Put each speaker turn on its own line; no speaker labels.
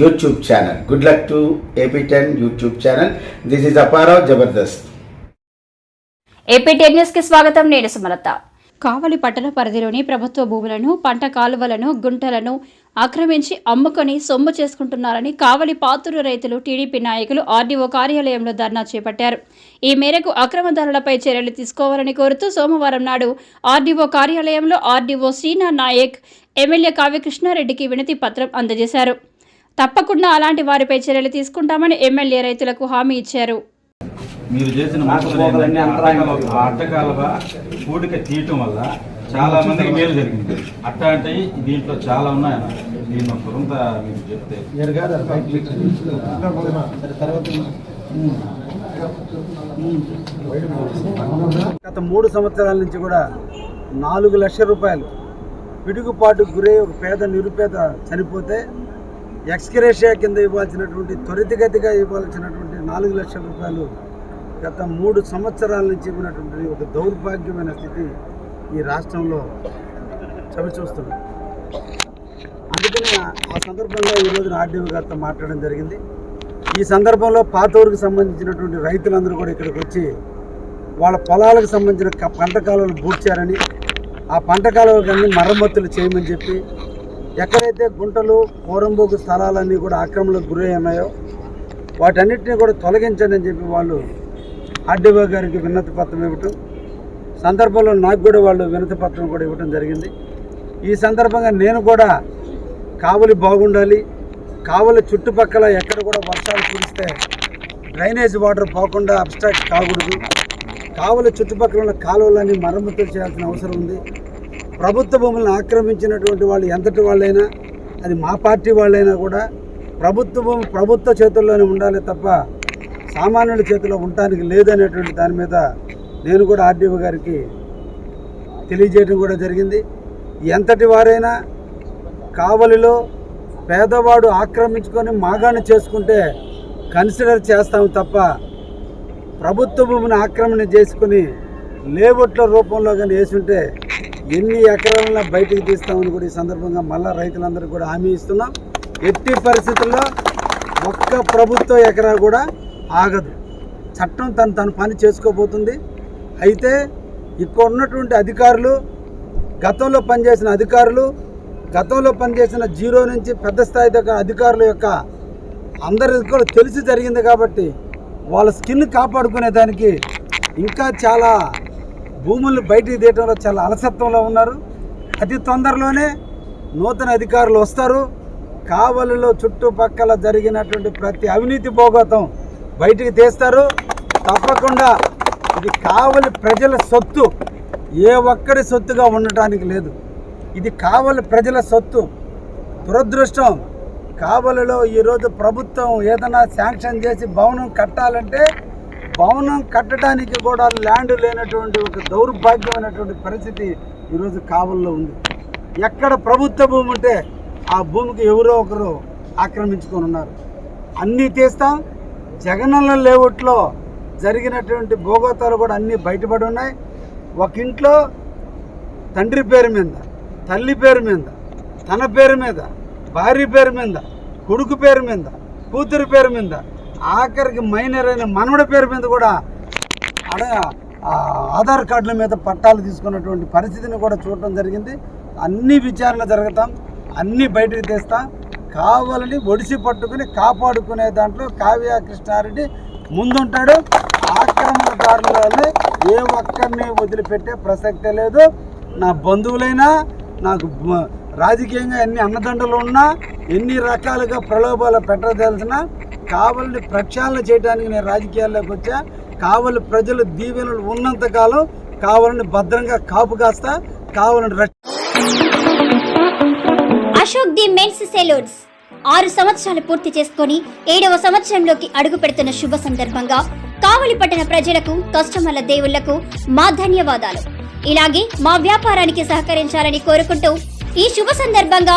YouTube channel good luck to A P ten YouTube channel this is Apparao Jabardasth
A P ten న్యూస్కి స్వాగతం. నేను సుమలత.
కావలి పట్టణ పరిధిలోని ప్రభుత్వ భూములను పంట కాలువలను గుంటలను ఆక్రమించి అమ్ముకొని సొమ్ము చేసుకుంటున్నారని కావలి పాతూరు రైతులు టీడీపీ నాయకులు ఆర్డీఓ కార్యాలయంలో ధర్నా చేపట్టారు. ఈ మేరకు అక్రమదారులపై చర్యలు తీసుకోవాలని కోరుతూ సోమవారం నాడు ఆర్డీఓ కార్యాలయంలో ఆర్డీఓ శ్రీనా నాయక్ ఎమ్మెల్యే కావ్యకృష్ణారెడ్డికి వినతి పత్రం అందజేశారు. తప్పకుండా అలాంటి వారిపై చర్యలు తీసుకుంటామని ఎమ్మెల్యే రైతులకు హామీ ఇచ్చారు.
మీరు చేసిన తీయటం వల్ల చాలా మందికి మేలు జరిగింది. అట్లాంటివి దీంట్లో చాలా ఉన్నాయి. దీన్ని ఒక కొంత మీకు చెప్తే.
గత మూడు సంవత్సరాల నుంచి కూడా నాలుగు లక్షల రూపాయలు పిడుగుపాటుకు గురై ఒక పేద నిరుపేద చనిపోతే ఎక్స్గ్రేషియా కింద ఇవ్వాల్సినటువంటి త్వరితగతిగా ఇవ్వాల్సినటువంటి నాలుగు లక్షల రూపాయలు గత మూడు సంవత్సరాల నుంచి ఉన్నటువంటి ఒక దౌర్భాగ్యమైన స్థితి ఈ రాష్ట్రంలో చవిచూస్తుంది అందుకని ఆ- ఆ సందర్భంగా ఈరోజు ఆర్డీఓ గారితో మాట్లాడడం జరిగింది. ఈ సందర్భంలో పాతూరుకు సంబంధించినటువంటి రైతులందరూ కూడా ఇక్కడికి వచ్చి వాళ్ళ పొలాలకు సంబంధించిన పంట కాలువలు పూడ్చారని ఆ పంట కాలువలన్నీ మరమ్మతులు చేయమని చెప్పి ఎక్కడైతే గుంటలు కోరంబోకు స్థలాలన్నీ కూడా ఆక్రమణకు గురై ఉన్నాయో వాటన్నిటిని కూడా తొలగించండి అని చెప్పి వాళ్ళు ఆర్డీఓ గారికి వినతి పత్రం ఇవ్వటం సందర్భంలో నాకు కూడా వాళ్ళు వినతి పత్రం కూడా ఇవ్వటం జరిగింది. ఈ సందర్భంగా నేను కూడా కావలి బాగుండాలి కావలి చుట్టుపక్కల ఎక్కడ కూడా వర్షాలు కురిస్తే డ్రైనేజ్ వాటర్ పోకుండా అబ్స్ట్రాక్ట్ కాకూడదు. కావలి చుట్టుపక్కల ఉన్న కాలువలన్నీ మరమ్మతులు చేయాల్సిన అవసరం ఉంది. ప్రభుత్వ భూములను ఆక్రమించినటువంటి వాళ్ళు ఎంతటి వాళ్ళైనా అది మా పార్టీ వాళ్ళైనా కూడా ప్రభుత్వ భూమి ప్రభుత్వ చేతుల్లోనే ఉండాలి తప్ప సామాన్యుల చేతిలో ఉండటానికి లేదనేటువంటి దాని మీద నేను కూడా ఆర్డీఓ గారికి తెలియజేయడం కూడా జరిగింది. ఎంతటి వారైనా కావలిలో పేదవాడు ఆక్రమించుకొని మాగాణి చేసుకుంటే కన్సిడర్ చేస్తాము తప్ప ప్రభుత్వ భూమిని ఆక్రమణ చేసుకుని లేఅవుట్ల రూపంలో కానీ వేసుంటే ఎన్ని ఎకరాలన్నా బయటకు తీస్తామని కూడా ఈ సందర్భంగా మళ్ళా రైతులందరికీ కూడా హామీ ఇస్తున్నాం. ఎట్టి పరిస్థితుల్లో ఒక్క ప్రభుత్వ ఎకరా కూడా ఆగదు. చట్టం తను తన పని చేసుకోబోతుంది. అయితే ఇక్కడ ఉన్నటువంటి అధికారులు గతంలో పనిచేసిన అధికారులు గతంలో పనిచేసిన జీరో నుంచి పెద్ద స్థాయి దగ్గర అధికారుల యొక్క అందరికి కూడా తెలిసి జరిగింది కాబట్టి వాళ్ళ స్కిన్ కాపాడుకునే దానికి ఇంకా చాలా భూములను బయటికి తీయటంలో చాలా అలసత్వంలో ఉన్నారు. అతి తొందరలోనే నూతన అధికారులు వస్తారు. కావలిలో చుట్టుపక్కల జరిగినటువంటి ప్రతి అవినీతి భోగతం బయటికి తీస్తారు. తప్పకుండా ఇది కావలి ప్రజల సొత్తు. ఏ ఒక్కరి సొత్తుగా ఉండటానికి లేదు. ఇది కావలి ప్రజల సొత్తు. దురదృష్టం. కావలిలో ఈరోజు ప్రభుత్వం ఏదైనా శాంక్షన్ చేసి భవనం కట్టాలంటే భవనం కట్టడానికి కూడా ల్యాండ్ లేనటువంటి ఒక దౌర్భాగ్యమైనటువంటి పరిస్థితి ఈరోజు కావల్లో ఉంది. ఎక్కడ ప్రభుత్వ భూమి ఉంటే ఆ భూమికి ఎవరో ఒకరు ఆక్రమించుకొని ఉన్నారు. అన్నీ తీస్తాం. జగనన్న లేఅవుట్లో జరిగినటువంటి భోగోతాలు కూడా అన్నీ బయటపడి ఉన్నాయి. ఒక ఇంట్లో తండ్రి పేరు మీద తల్లి పేరు మీద తన పేరు మీద భార్య పేరు మీద కొడుకు పేరు మీద కూతురు పేరు మీద ఆఖరికి మైనర్ అయిన మనవడి పేరు మీద కూడా అడ ఆధార్ కార్డుల మీద పట్టాలు తీసుకున్నటువంటి పరిస్థితిని కూడా చూడటం జరిగింది. అన్ని విచారణ జరుగుతాం అన్నీ బయటకు తీస్తాం. కావాలని ఒడిసి పట్టుకుని కాపాడుకునే దాంట్లో కావ్య కృష్ణారెడ్డి ముందుంటాడు. ఆక్రమణదారులని ఏ ఒక్కరిని వదిలిపెట్టే ప్రసక్తే లేదు. నా బంధువులైనా నాకు రాజకీయంగా ఎన్ని అన్నదండలు ఉన్నా ఎన్ని రకాలుగా ప్రలోభాలు పెట్టదలిసినా కావలిని ప్రక్షాళన చేయడానికి నేను రాజకీయాల్లోకి వచ్చా. కావలి ప్రజలు దీవెనలు ఉన్నంతకాలం కావాలని భద్రంగా కాపు కాస్తా కావాలని
అశోక్ ది మెన్స్ సెలూన్స్. ఆరు సంవత్సరాలు పూర్తి చేసుకొని ఏడవ సంవత్సరంలోకి అడుగు పెడుతున్న శుభ సందర్భంగా కావలి పట్టణ ప్రజలకు కస్టమర్ల దేవుళ్ళకు మా ధన్యవాదాలు. ఇలాగే మా వ్యాపారానికి సహకరించాలని కోరుకుంటూ ఈ శుభ సందర్భంగా